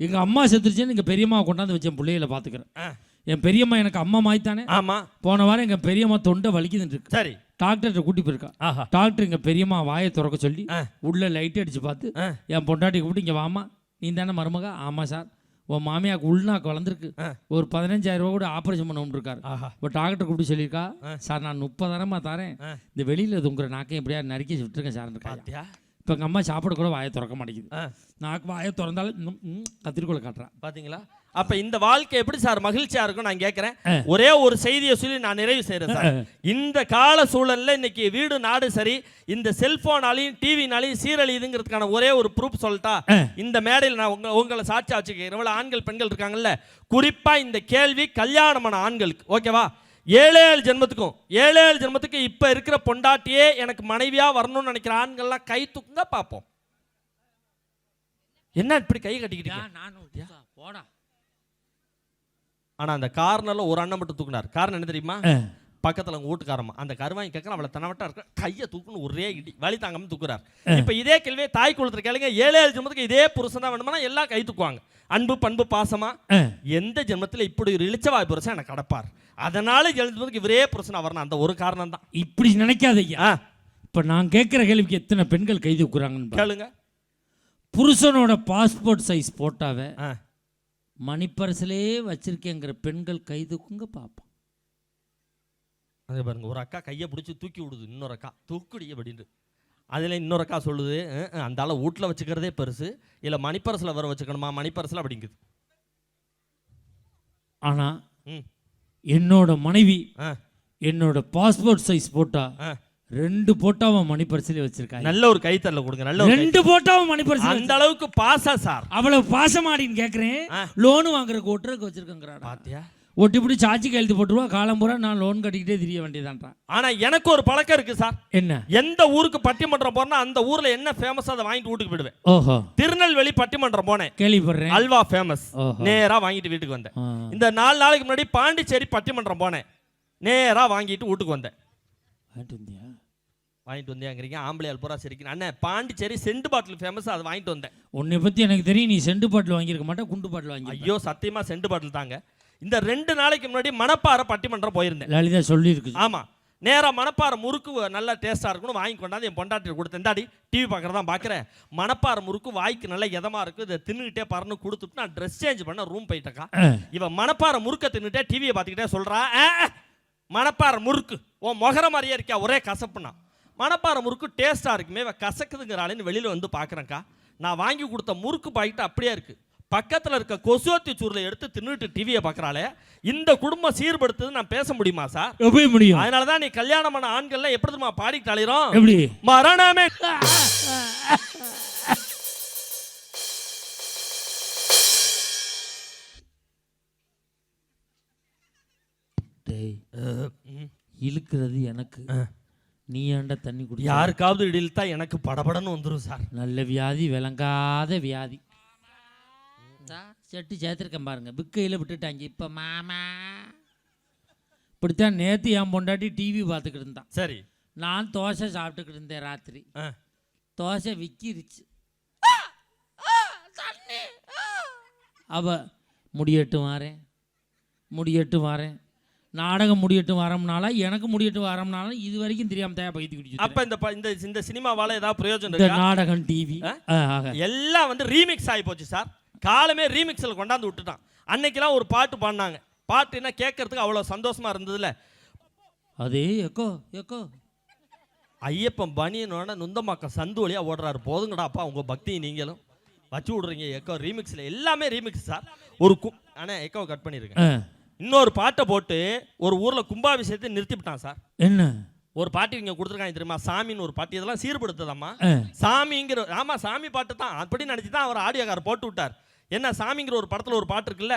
எங்க அம்மா செத்துருச்சுன்னு எங்க பெரியம்மா கொண்டாந்து வச்ச என் பிள்ளைகளை பார்த்துக்கிறேன். என் பெரியம்மா எனக்கு அம்மா மாய்த்தானே ஆமா. போன வாரம் எங்க பெரியம்மா தொண்டை வலிக்குதுன்னு இருக்கு. சரி. டாக்டர்கிட்ட கூட்டி போயிருக்கா. ஆஹா. டாக்டர் எங்க பெரியம்மா வாயை திறக்க சொல்லி. உள்ள லைட் அடிச்சு பார்த்து. என் பொண்டாட்டி கூப்பிட்டு இங்கே வாமா நீ தானே மருமகா? ஆமாம் சார். உன் மாமியாக்கு உள்நாக்கு வளர்ந்துருக்கு. ஒரு பதினஞ்சாயிரம் ரூபா கூட ஆப்ரேஷன் பண்ண இருக்காரு. இப்போ டாக்டர் கூப்பிட்டு சொல்லியிருக்கா சார் நான் முப்பதாயிரமா தரேன். இந்த வெளியில் தொங்குற நாக்கையும் எப்படியா நறுக்கி விட்டுருக்கேன் சார். இருக்கா பாத்தியா? இப்போ எங்கள் அம்மா சாப்பிட கூட வாயை திறக்க மாட்டேங்குது. நாக்கு வாயை திறந்தாலும் கத்திரிக்கோலை காட்டுறான் பாத்தீங்களா? அப்ப இந்த வாழ்க்கை எப்படி சார் மகிழ்ச்சியா இருக்கும் நான் கேட்கிறேன். ஒரே ஒரு செய்தியை சொல்லி நான் நிறைவு செய்யறேன் சார். இந்த கால சூழல்ல இன்னைக்கு வீடு நாடு சரி இந்த செல்போனாலையும் டிவினாலையும் சீரழியுதுங்கிறதுக்கான ஒரே ஒரு ப்ரூஃப் சொல்லட்டா. இந்த மேடையில் நான் உங்க உங்களை சாட்சியா வச்சுக்கிறேன். இவ்வளவு ஆண்கள் பெண்கள் இருக்காங்கல்ல குறிப்பா இந்த கேள்வி கல்யாணமான ஆண்களுக்கு ஓகேவா ஏழு ஏழு ஜென்மத்துக்கும் ஏழு ஏழு ஜென்மத்துக்கு இப்ப இருக்கிற பொண்டாட்டியே எனக்கு மனைவியா வரணும்னு நினைக்கிற ஆண்கள்லாம் கை தூக்குங்க பார்ப்போம். என்ன இப்படி கை கட்டிக்கிட்டீங்க நானும் போடா. ஆனா அந்த கார்னர்ல ஒரு அண்ணன் மட்டும் தூக்குனார். காரணம் என்ன தெரியுமா. பக்கத்துல அவங்க வீட்டுக்காரம்மா. அந்த கருவாங்கி கேட்கலாம் அவளை தனவட்டா இருக்க கையை தூக்குன்னு ஒரே இடி வலி தாங்காம தூக்குறார். இப்ப இதே கேள்வியை தாய் குளத்துல கேளுங்க ஏழு ஏழு ஜென்மத்துக்கு இதே புருஷன் தான் வேணுமானா எல்லாம் கை தூக்குவாங்க. அன்பு பண்பு பாசமா. எந்த ஜென்மத்துல இப்படி ஒரு இளிச்சவாய் புருஷன் எனக்கு கடப்பார்? அதனால ஜென்மத்துக்கு இவரே புருஷன் வரணும் அந்த ஒரு காரணம் தான். இப்படி நினைக்காதய்யா இப்போ நான் கேட்குற கேள்விக்கு எத்தனை பெண்கள் கைது வைக்கிறாங்கன்னு பாரு. கேளுங்க. புருஷனோட பாஸ்போர்ட் சைஸ் போட்டாவே. மணிப்பரிசிலே வச்சிருக்கேங்கிற பெண்கள் கைதுக்குங்க பார்ப்போம் அங்கே பாருங்க ஒரு அக்கா கையை பிடிச்சி தூக்கி விடுது இன்னொரு அக்கா. தூக்குடி அப்படின்ட்டு. அதில் இன்னொரு அக்கா சொல்லுது "அஹ், அஹ், அந்த ஆளை வீட்டில் வச்சுக்கிறதே பெருசு இல்லை மணிப்பரசில் வர வச்சுக்கணுமா? மணிப்பரசில் அப்படிங்குது. ஆனால் ம். என்னோட மனைவி என்னோட பாஸ்போர்ட் சைஸ் போட்டா ஆ. ரெண்டு போட்டாவும் மணி பரிசிலே வச்சிருக்காங்க நல்ல ஒரு கைத்தரல கொடுங்க நல்ல ரெண்டு போட்டாவும் மணி பரிசில் அந்த அளவுக்கு பாசா சார். அவ்வளவு பாசமாடின்னு கேட்குறேன் ஆ. லோனு வாங்குறதுக்கு ஒட்டுறதுக்கு வச்சிருக்கேங்கிறாடா. பாத்தியா? ஒட்டி பிடி சாட்சி கையெழுத்து போட்டுருவா காலம் பூரா நான் லோன் கட்டிக்கிட்டே தெரிய வேண்டியதான்றான். ஆனா எனக்கு ஒரு பழக்கம் இருக்கு சார். என்ன? எந்த ஊருக்கு பட்டிமன்றம் போறேன்னா அந்த ஊர்ல என்ன ஃபேமஸ் அதை வாங்கிட்டு வீட்டுக்கு போயிடுவேன். ஓஹோ. திருநெல்வேலி பட்டிமன்றம் போனேன். கேள்விப்படுறேன். அல்வா ஃபேமஸ். நேரா வாங்கிட்டு வீட்டுக்கு வந்தேன். இந்த நாலு நாளைக்கு முன்னாடி பாண்டிச்சேரி பட்டிமன்றம் போனேன். நேரா வாங்கிட்டு வீட்டுக்கு வந்தேன். வாங்கிட்டு வந்தியா வாங்கிட்டு வந்தேங்கிறீங்க ஆம்பளையால் பூரா சிரிக்கணும் அண்ணே பாண்டிச்சேரி செண்டு பாட்டில் ஃபேமஸ் அதை வாங்கிட்டு வந்தேன். உன்னை பத்தி எனக்கு தெரியும் நீ செண்டு பாட்டில் வாங்கியிருக்க மாட்டே குண்டு பாட்டில் வாங்கி ஐயோ சத்தியமா செண்டு பாட்டில் தாங்க. இந்த ரெண்டு நாளைக்கு முன்னாடி மணப்பாறை பட்டிமன்றம் போயிருந்தேன். லலிதா சொல்லியிருக்கு. ஆமா. நேரா மணப்பாறை முறுக்கு நல்லா டேஸ்டா இருக்கணும் வாங்கி கொண்டாந்து என் பொண்டாட்டி கொடுத்தேன். இந்தாடி டிவி பார்க்கறதான் பார்க்குறேன். மணப்பாறை முறுக்கு வாய்க்கு நல்லா இதமா இருக்கு. இதை தின்னுக்கிட்டே பறன்னு கொடுத்துட்டு நான் ட்ரெஸ் சேஞ்ச் பண்ண ரூம் போயிட்டேக்கா. இவன் மணப்பாறை முறுக்க தின்னுட்டே டிவியை பார்த்துக்கிட்டே சொல்றா "ஆ, ஆ, மணப்பாறை முறுக்கு. உன் முகர மாதிரியே இருக்கியா? ஒரே கசப்புனா மணப்பாறை முறுக்கு டேஸ்டா இருக்குமே இவன் கசக்குதுங்கிறாளேன்னு வெளியில வந்து பார்க்கறேன்க்கா நான் வாங்கி கொடுத்த முறுக்கு பாக்கெட் அப்படியே இருக்கு. பக்கத்துல இருக்க கொசுவத்தி சூரில் எடுத்து தின்னுட்டு டிவியை பார்க்கறாளே இந்த குடும்பம் சீர்படுத்துது நான் பேச முடியுமா சார்? எப்படி முடியும். அதனால தான் நீ கல்யாணம் பண்ண ஆண்கள்லாம் எப்படி தெரியுமா பாடிட்டு அலையிறோம்? எப்படி? மரணமே. டேய் இழுக்கிறது எனக்கு. நீ ஏன்டா தண்ணி குடி யாருக்காவது இடில்தா எனக்கு படபடன்னு வந்துரும் சார். நல்ல வியாதி விளங்காத வியாதி. செட்டு சேர்த்துருக்கேன் பாருங்க. பிக்கையில் விட்டுட்டாங்க. இப்போ மாமா. இப்படித்தான் நேற்று என் பொண்டாட்டி டிவி பார்த்துக்கிட்டு இருந்தான். சரி. நான் தோசை சாப்பிட்டுக்கிட்டு இருந்தேன் ராத்திரி. ஆ. தோசை விக்கிருச்சு. அவ முடியட்டு வாரேன். முடியட்டு வாரேன். நாடகம் முடியட்டு வரம்னால எனக்கு முடியட்டு வரம்னால இது வரைக்கும் தெரியாம தேவை பைத்தி குடிச்சு அப்ப இந்த இந்த இந்த சினிமாவால ஏதாவது பிரயோஜனம் இருக்கா? நாடகம் டிவி? எல்லாம் வந்து ரீமிக்ஸ் ஆகி போச்சு சார் காலமே ரீமிக்ஸில் கொண்டாந்து விட்டுட்டான். அன்னைக்கெல்லாம் ஒரு பாட்டு பாடினாங்க. பாட்டு என்ன கேட்கறதுக்கு அவ்வளோ சந்தோஷமா இருந்ததுல. அதே எக்கோ எக்கோ. ஐயப்பன் பனியனோட நுந்தமாக்கம் சந்து வழியா ஓடுறாரு. போதுங்கடாப்பா உங்க பக்தி நீங்களும். வச்சு விடுறீங்க எக்கோ. ரீமிக்ஸில் எல்லாமே ரீமிக்ஸ் சார் ஒரு கு அண்ணா எக்கோ கட் பண்ணிருங்க. ஆ, இன்னொரு பாட்டை போட்டு ஒரு ஊர்ல கும்பாபிஷேகத்தை நிறுத்திவிட்டான் சார். என்ன? ஒரு பாட்டு இங்க கொடுத்துருக்காங்க தெரியுமா? சாமின்னு ஒரு பாட்டு. இதெல்லாம் சீர்படுத்துதம்மா. சாமிங்கிற ஆமா சாமி பாட்டு தான். அப்படி நினைச்சு தான் அவர் ஆடியோக்கார் போட்டு விட்டார். என்ன சாமிங்கிற ஒரு படத்துல ஒரு பாட்டு இருக்குல்ல?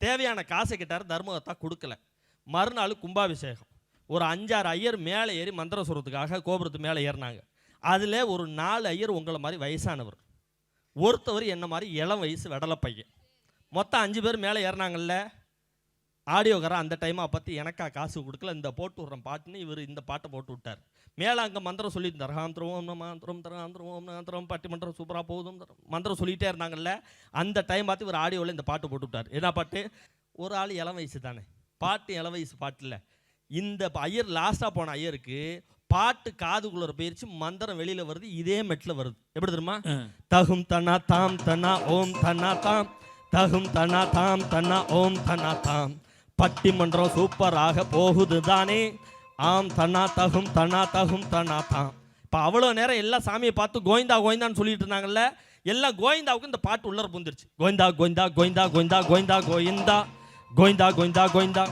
தேவையான காசை கிட்டார் தர்மகத்தா கொடுக்கல. மறுநாள் கும்பாபிஷேகம். ஒரு அஞ்சாறு ஐயர் மேலே ஏறி மந்திரம் சொல்றதுக்காக கோபுரத்து மேலே ஏறினாங்க. அதில் ஒரு நாலு ஐயர் உங்களை மாதிரி வயசானவர். ஒருத்தவர் என்ன மாதிரி இளம் வயசு வெடலை பையன். மொத்தம் அஞ்சு பேர் மேலே ஏறினாங்கல்ல? ஆடியோக்காரன் அந்த டைமை பற்றி எனக்கா காசு கொடுக்கல. இந்த போட்டு விட்றேன் பாட்டுன்னு இவர் இந்த பாட்டை போட்டு விட்டார். மேலே அங்கே மந்திரம் சொல்லிட்டு தரகாந்திரம் ஓம் மந்திரம் தரகாந்திரம் ஓம் மந்திரம் பட்டிமன்றம் சூப்பராக போகுதும் தரம் மந்திரம் சொல்லிகிட்டே இருந்தாங்கல்ல. அந்த டைம் பார்த்து இவர் ஆடியோவில் இந்த பாட்டு போட்டு விட்டார். என்ன பாட்டு? ஒரு ஆள் இளம் வயசு தானே. பாட்டு இளம் வயசு பாட்டில் இந்த ஐயர் லாஸ்ட்டாக போன ஐயருக்கு பாட்டு காதுக்குள்ளே போயிருச்சு மந்திரம் வெளியில் வருது இதே மெட்டில் வருது. எப்படி தெரியுமா. தகும் தனா தாம் தனா ஓம் தனா தாம் தகும் தனா தாம் தனா ஓம் தனா தாம். பட்டிமன்றம் சூப்பராக போகுது தானே ஆம் தனா தகும் தனா தகும் தனா தாம் இப்போ அவ்வளோ நேரம் எல்லா சாமியை பார்த்து கோவிந்தா கோவிந்தான்னு சொல்லிட்டு இருந்தாங்கல்ல எல்லாம் கோவிந்தாவுக்கு இந்த பாட்டு உள்ளர புந்துருச்சு கோவிந்தா கோவிந்தா கோவிந்தா கோவிந்தா கோவிந்தா கோவிந்தா கோவிந்தா கோவிந்தா கோவிந்தா.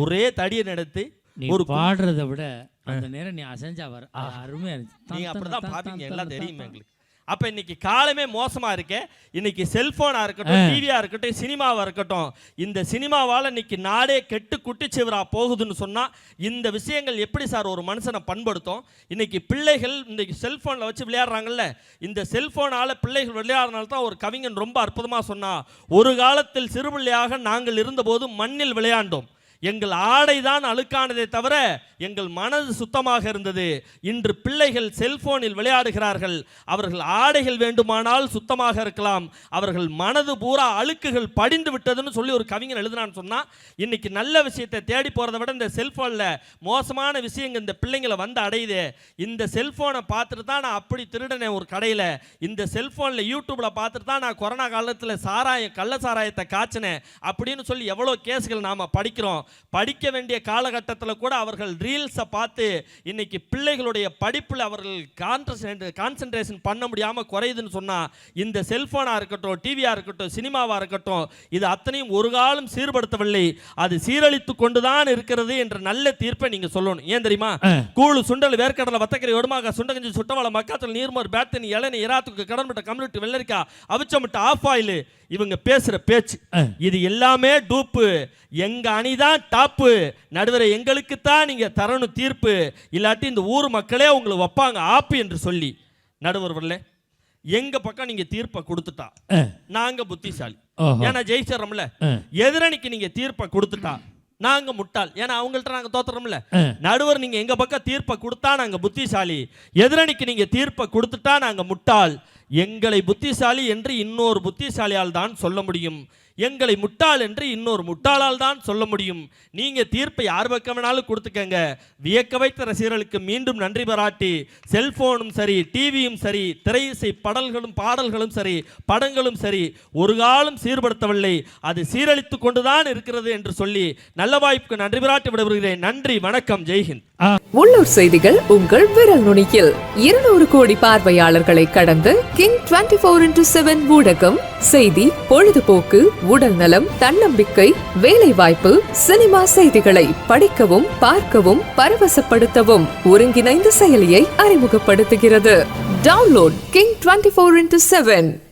ஒரே தடியை நடத்தி ஒரு பாடுறத விட அந்த நேரம் நீ அசைஞ்சா வர அருமையா இருந்துச்சு. நீங்க அப்படிதான் பாப்பீங்க தான், எல்லாம் தெரியுமே. எங்களுக்கு. அப்ப இன்னைக்கு காலமே மோசமா இருக்கே. இன்னைக்கு செல்போனா இருக்கட்டும் டிவியா இருக்கட்டும் சினிமாவா இருக்கட்டும் இந்த சினிமாவால இன்னைக்கு நாடே கெட்டு குட்டிச்சுவரா போகுதுன்னு சொன்னா இந்த விஷயங்கள் எப்படி சார் ஒரு மனுஷனை பண்படுத்தும்? இன்னைக்கு பிள்ளைகள் இன்னைக்கு செல்போன்ல வச்சு விளையாடுறாங்கல்ல இந்த செல்போனால பிள்ளைகள் விளையாடுறதுனால தான் ஒரு கவிஞன் ரொம்ப அற்புதமா சொன்னா ஒரு காலத்தில் சிறுபிள்ளையாக நாங்கள் இருந்தபோது மண்ணில் விளையாண்டோம். எங்கள் ஆடைதான் அழுக்கானதே தவிர எங்கள் மனது சுத்தமாக இருந்தது. இன்று பிள்ளைகள் செல்போனில் விளையாடுகிறார்கள். அவர்கள் ஆடைகள் வேண்டுமானால் சுத்தமாக இருக்கலாம். அவர்கள் மனது பூரா அழுக்குகள் படிந்து விட்டதுன்னு சொல்லி ஒரு கவிஞன் எழுதுனான்னு சொன்னால் இன்னைக்கு நல்ல விஷயத்தை தேடி போகிறத விட இந்த செல்ஃபோனில் மோசமான விஷயங்கள் இந்த பிள்ளைங்களை வந்து அடையுதே. இந்த செல்ஃபோனை பார்த்துட்டு தான் நான் அப்படி திருடினேன் ஒரு கடையில். இந்த செல்ஃபோனில் யூடியூப்பில் பார்த்துட்டு தான் நான் கொரோனா காலத்தில் சாராயம் கள்ள சாராயத்தை காய்ச்சினேன். அப்படின்னு சொல்லி எவ்வளோ கேஸுகள் நாம் படிக்கிறோம். படிக்க வேண்டிய காலகட்டத்தில் கூட அவர்கள் ரீல்ஸை பார்த்து இன்னைக்கு பிள்ளைகளுடைய படிப்பில் அவர்கள் கான்சன்ட்ரேட் கான்சன்ட்ரேஷன் பண்ண முடியாமல் குறையுதுன்னு சொன்னால் இந்த செல்ஃபோனாக இருக்கட்டும் டிவியாக இருக்கட்டும் சினிமாவாக இருக்கட்டும் இது அத்தனையும் ஒரு காலம் சீர்படுத்தவில்லை. அது சீரழித்து கொண்டுதான் இருக்கிறது என்ற நல்ல தீர்ப்பை நீங்கள் சொல்லணும். ஏன் தெரியுமா? கூழு சுண்டல் வேர்க்கடலை வத்தக்கரை ஒடுமாக சுண்டகஞ்சி சுட்டவள மக்காத்தல் நீர்மோர் பேத்தனி இளநி இராத்துக்கு கடன்பட்ட கம்யூனிட்டி வெள்ளரிக்கா அவிச்சமிட்ட ஆஃப் ஆயில் இவங்க பேசுற பேச்சு. இது எல்லாமே டூப்பு. எங்க அணிதான் டாப்பு. நடுவரை எங்களுக்கு தான் நீங்க தரணும் தீர்ப்பு. இல்லாட்டி இந்த ஊர் மக்களே உங்களை வைப்பாங்க ஆப்பு என்று சொல்லி. நடுவர்களே எங்க பக்கம் நீங்க தீர்ப்பை கொடுத்துட்டா? நாங்க புத்திசாலி. ஏன்னா ஜெயிச்சிடறோம்ல. எதிரணிக்கு நீங்க தீர்ப்பை கொடுத்துட்டா நாங்க முட்டாள். ஏன்னா அவங்கள்ட்ட நாங்க தோத்துறோம்ல. நடுவர் நீங்க எங்க பக்கம் தீர்ப்பை கொடுத்தா நாங்க புத்திசாலி. எதிரணிக்கு நீங்க தீர்ப்பை கொடுத்துட்டா நாங்க முட்டாள். எங்களை புத்திசாலி என்று இன்னொரு புத்திசாலியால் தான் சொல்ல முடியும். எங்களை முட்டாள் என்று இன்னொரு முட்டாளால் தான் சொல்ல முடியும். நீங்கள் தீர்ப்பை யார் பக்கம் வேணாலும் கொடுத்துக்கங்க. வியக்க வைத்த ரசிகர்களுக்கு மீண்டும் நன்றி பாராட்டி செல்ஃபோனும் சரி டிவியும் சரி திரையிசை படல்களும் பாடல்களும் சரி படங்களும் சரி ஒரு காலம் சீர்படுத்தவில்லை. அது சீரழித்து கொண்டுதான் இருக்கிறது என்று சொல்லி நல்ல வாய்ப்புக்கு நன்றி பாராட்டி விடைபெறுகிறேன். நன்றி வணக்கம் ஜெய்ஹிந்த் உள்ளூர் செய்திகள் உங்கள் விரல் நுனியில். இருநூறு கோடி பார்வையாளர்களை கடந்து king twenty four into seven ஊடகம் செய்தி பொழுதுபோக்கு உடல் நலம் தன்னம்பிக்கை வேலை வாய்ப்பு சினிமா செய்திகளை படிக்கவும் பார்க்கவும் பரவசப்படுத்தவும் ஒருங்கிணைந்த செயலியை அறிமுகப்படுத்துகிறது. Download king twenty four into seven.